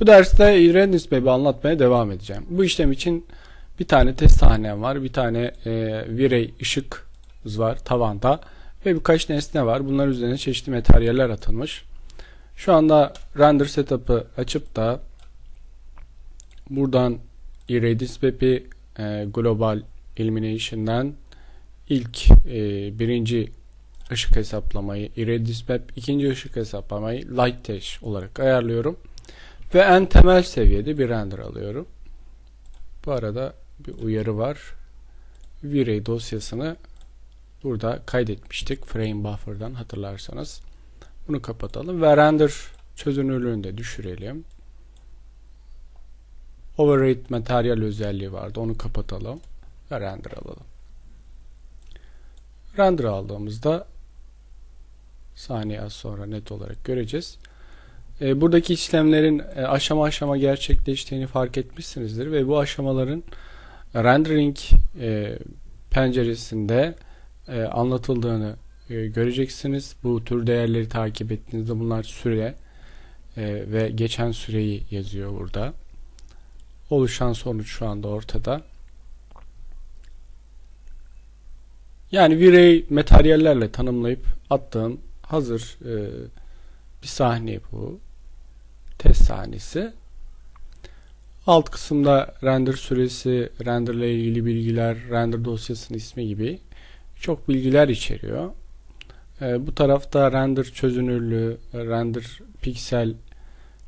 Bu derste Irredis Map'i anlatmaya devam edeceğim. Bu işlem için bir tane test sahnem var, bir tane e, V-Ray ışık var tavanda ve birkaç nesne var. Bunlar üzerine çeşitli materyaller atılmış. Şu anda render setup'ı açıp da buradan Irredis Map'i e, Global Illumination'dan ilk e, birinci ışık hesaplamayı Irredis Map, ikinci ışık hesaplamayı Light Dash olarak ayarlıyorum. Ve en temel seviyede bir render alıyorum. Bu arada bir uyarı var. V-Ray dosyasını burada kaydetmiştik. Frame buffer'dan hatırlarsanız. Bunu kapatalım ve render çözünürlüğünü de düşürelim. Override materyal özelliği vardı. Onu kapatalım ve render alalım. Render aldığımızda saniye az sonra net olarak göreceğiz. E, buradaki işlemlerin e, aşama aşama gerçekleştiğini fark etmişsinizdir ve bu aşamaların rendering e, penceresinde e, anlatıldığını e, göreceksiniz. Bu tür değerleri takip ettiğinizde bunlar süre e, ve geçen süreyi yazıyor burada. Oluşan sonuç şu anda ortada. Yani V-Ray materyallerle tanımlayıp attığım hazır e, bir sahne bu. Test sahnesi. Alt kısımda render süresi, render ile ilgili bilgiler, render dosyasının ismi gibi çok bilgiler içeriyor. E, bu tarafta render çözünürlüğü, render piksel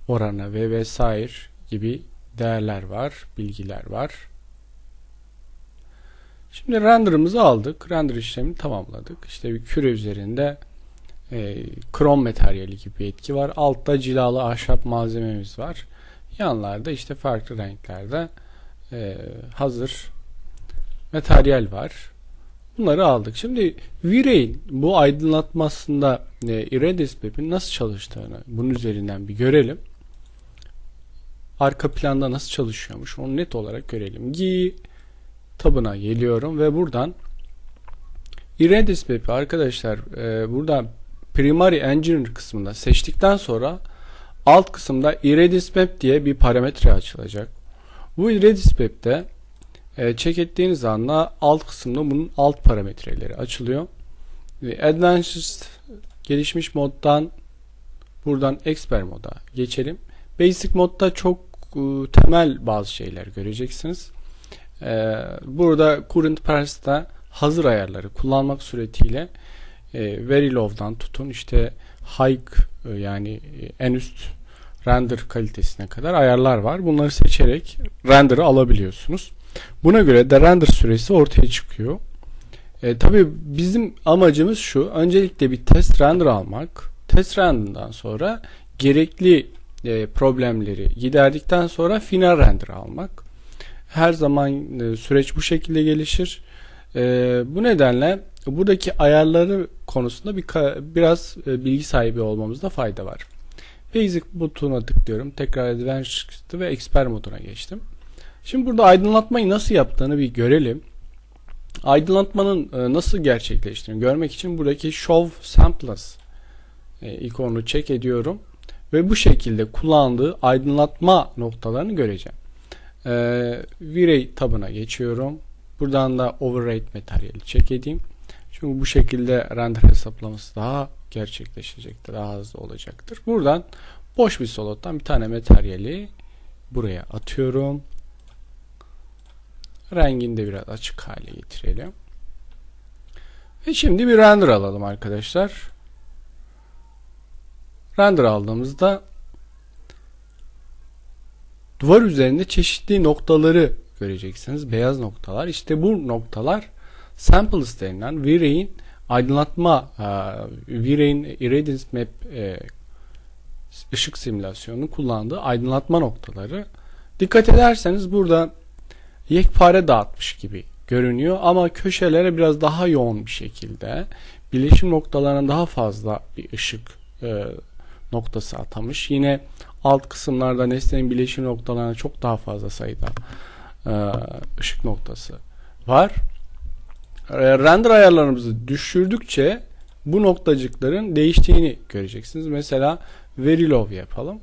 oranı ve vesaire gibi değerler var, bilgiler var. Şimdi render'ımızı aldık. Render işlemini tamamladık. İşte bir küre üzerinde e, krom materyali gibi bir etki var. Altta cilalı ahşap malzememiz var. Yanlarda işte farklı renklerde e, hazır materyal var. Bunları aldık. Şimdi V-Ray'in bu aydınlatmasında e, Iridis Map'in nasıl çalıştığını bunun üzerinden bir görelim. Arka planda nasıl çalışıyormuş onu net olarak görelim. Gi tabına geliyorum ve buradan Iridis Map'i arkadaşlar e, burada Primary Engineer kısmında seçtikten sonra alt kısımda Iridis Map diye bir parametre açılacak. Bu Iridis Map'te e, check ettiğiniz anda alt kısımda bunun alt parametreleri açılıyor. Advanced gelişmiş moddan buradan Expert moda geçelim. Basic modda çok e, temel bazı şeyler göreceksiniz. E, burada Current Parse'da hazır ayarları kullanmak suretiyle e, very low'dan tutun işte high e, yani e, en üst render kalitesine kadar ayarlar var. Bunları seçerek render'ı alabiliyorsunuz. Buna göre de render süresi ortaya çıkıyor. E, Tabi bizim amacımız şu. Öncelikle bir test render almak. Test render'dan sonra gerekli e, problemleri giderdikten sonra final render almak. Her zaman e, süreç bu şekilde gelişir. E, bu nedenle buradaki ayarları konusunda bir biraz e, bilgi sahibi olmamızda fayda var. Basic butonuna tıklıyorum. Tekrar Advanced ve Expert moduna geçtim. Şimdi burada aydınlatmayı nasıl yaptığını bir görelim. Aydınlatmanın e, nasıl gerçekleştiğini görmek için buradaki Show Samples e, ikonunu check ediyorum. Ve bu şekilde kullandığı aydınlatma noktalarını göreceğim. E, V-Ray tabına geçiyorum. Buradan da Override materyali check edeyim. Çünkü bu şekilde render hesaplaması daha gerçekleşecektir. Daha hızlı olacaktır. Buradan boş bir slottan bir tane materyali buraya atıyorum. Rengini de biraz açık hale getirelim. Ve şimdi bir render alalım arkadaşlar. Render aldığımızda duvar üzerinde çeşitli noktaları göreceksiniz. Beyaz noktalar. İşte bu noktalar samples denilen V-Ray'in aydınlatma V-Ray'in Irradiance Map e, ışık simülasyonunu kullandığı aydınlatma noktaları. Dikkat ederseniz burada yekpare dağıtmış gibi görünüyor ama köşelere biraz daha yoğun bir şekilde birleşim noktalarına daha fazla bir ışık e, noktası atamış. Yine alt kısımlarda nesnenin birleşim noktalarına çok daha fazla sayıda e, ışık noktası var. E, render ayarlarımızı düşürdükçe bu noktacıkların değiştiğini göreceksiniz. Mesela very low yapalım.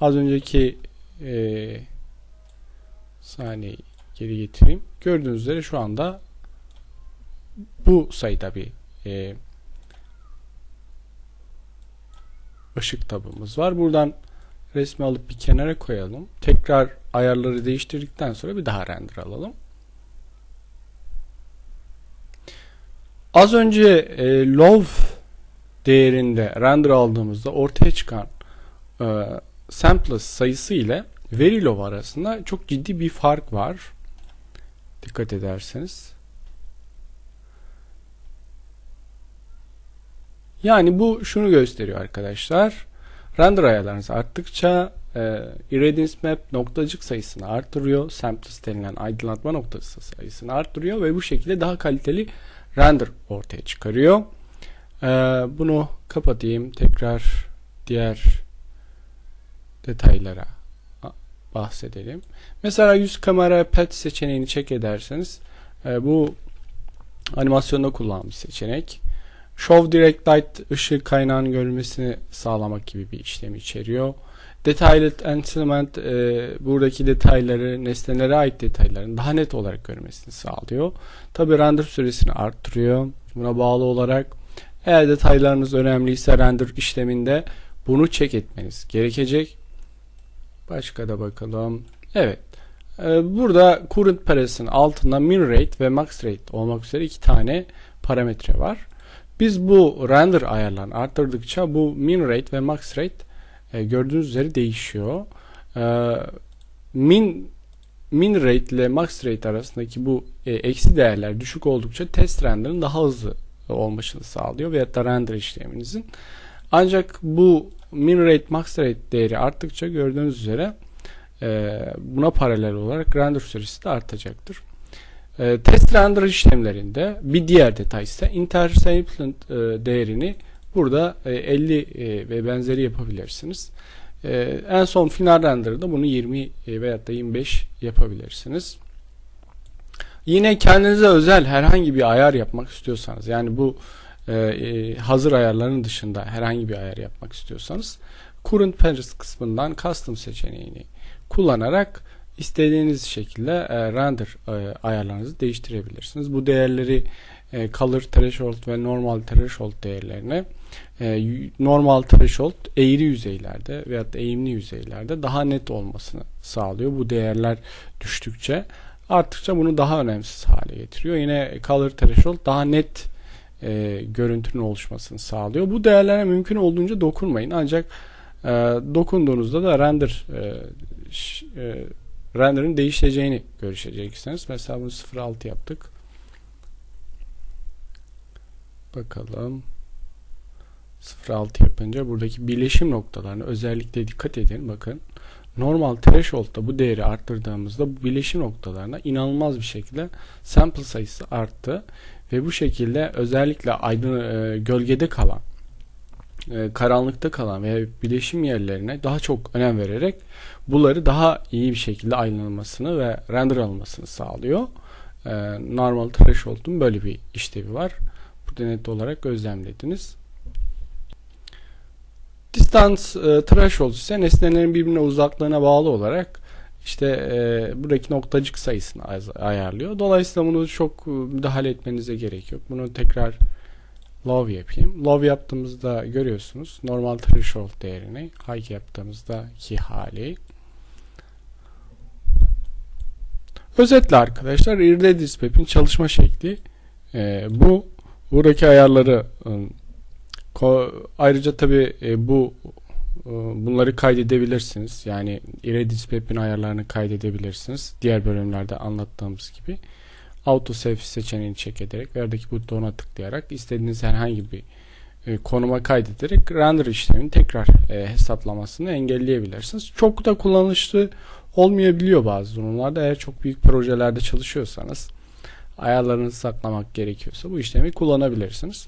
Az önceki e, saniyeyi geri getireyim. Gördüğünüz üzere şu anda bu sayıda bir e, ışık tabımız var. Buradan resmi alıp bir kenara koyalım. Tekrar ayarları değiştirdikten sonra bir daha render alalım. Az önce e, low değerinde render aldığımızda ortaya çıkan e, samples sayısı ile Verilov arasında çok ciddi bir fark var. Dikkat ederseniz. Yani bu şunu gösteriyor arkadaşlar. Render ayarlarınız arttıkça e, irradiance map noktacık sayısını artırıyor. Samples denilen aydınlatma noktası sayısını artırıyor ve bu şekilde daha kaliteli render ortaya çıkarıyor. E, bunu kapatayım. Tekrar diğer detaylara bahsedelim. Mesela yüz kamera pet seçeneğini check ederseniz e, bu animasyonda bir seçenek. Show Direct Light ışık kaynağının görülmesini sağlamak gibi bir işlemi içeriyor. Detailed Enhancement e, buradaki detayları, nesnelere ait detayların daha net olarak görmesini sağlıyor. Tabi render süresini arttırıyor. Buna bağlı olarak eğer detaylarınız önemliyse render işleminde bunu check etmeniz gerekecek. Başka da bakalım. Evet. Ee, burada current parasının altında min rate ve max rate olmak üzere iki tane parametre var. Biz bu render ayarlarını arttırdıkça bu min rate ve max rate e, gördüğünüz üzere değişiyor. E, min min rate ile max rate arasındaki bu e, eksi değerler düşük oldukça test render'ın daha hızlı olmasını sağlıyor veyahut da render işleminizin. Ancak bu min rate max rate değeri arttıkça gördüğünüz üzere e, buna paralel olarak render süresi de artacaktır. E, test render işlemlerinde bir diğer detay ise intersampling e, değerini burada e, 50 e, ve benzeri yapabilirsiniz. E, en son final render'da bunu 20 e, veyahut da 25 yapabilirsiniz. Yine kendinize özel herhangi bir ayar yapmak istiyorsanız yani bu e, e, hazır ayarların dışında herhangi bir ayar yapmak istiyorsanız Current Pages kısmından Custom seçeneğini kullanarak istediğiniz şekilde e, render e, ayarlarınızı değiştirebilirsiniz. Bu değerleri e, color threshold ve normal threshold değerlerine e, normal threshold eğri yüzeylerde veyahut da eğimli yüzeylerde daha net olmasını sağlıyor. Bu değerler düştükçe arttıkça bunu daha önemsiz hale getiriyor. Yine color threshold daha net e, görüntünün oluşmasını sağlıyor. Bu değerlere mümkün olduğunca dokunmayın. Ancak e, dokunduğunuzda da render e, e, render'ın değişeceğini göreceksiniz. Mesela bunu 0.6 yaptık. Bakalım. 0.6 yapınca buradaki birleşim noktalarına özellikle dikkat edin. Bakın normal threshold'da bu değeri arttırdığımızda bu birleşim noktalarına inanılmaz bir şekilde sample sayısı arttı ve bu şekilde özellikle aydın e, gölgede kalan e, karanlıkta kalan veya bileşim yerlerine daha çok önem vererek bunları daha iyi bir şekilde aydınlanmasını ve render alınmasını sağlıyor. E, normal threshold'un böyle bir işlevi var. Burada net olarak gözlemlediniz. Distance e, threshold ise nesnelerin birbirine uzaklığına bağlı olarak işte e, buradaki noktacık sayısını ayarlıyor. Dolayısıyla bunu çok müdahale etmenize gerek yok. Bunu tekrar low yapayım. Low yaptığımızda görüyorsunuz normal threshold değerini high yaptığımızda ki hali. Özetle arkadaşlar irde dispep'in çalışma şekli e, bu. Buradaki ayarları e, ayrıca tabi e, bu e, bunları kaydedebilirsiniz. Yani iredispep'in ayarlarını kaydedebilirsiniz. Diğer bölümlerde anlattığımız gibi autosave seçeneğini check ederek veradaki butona tıklayarak istediğiniz herhangi bir e, konuma kaydederek render işlemini tekrar e, hesaplamasını engelleyebilirsiniz. Çok da kullanışlı olmayabiliyor bazı durumlarda. Eğer çok büyük projelerde çalışıyorsanız ayarlarınızı saklamak gerekiyorsa bu işlemi kullanabilirsiniz.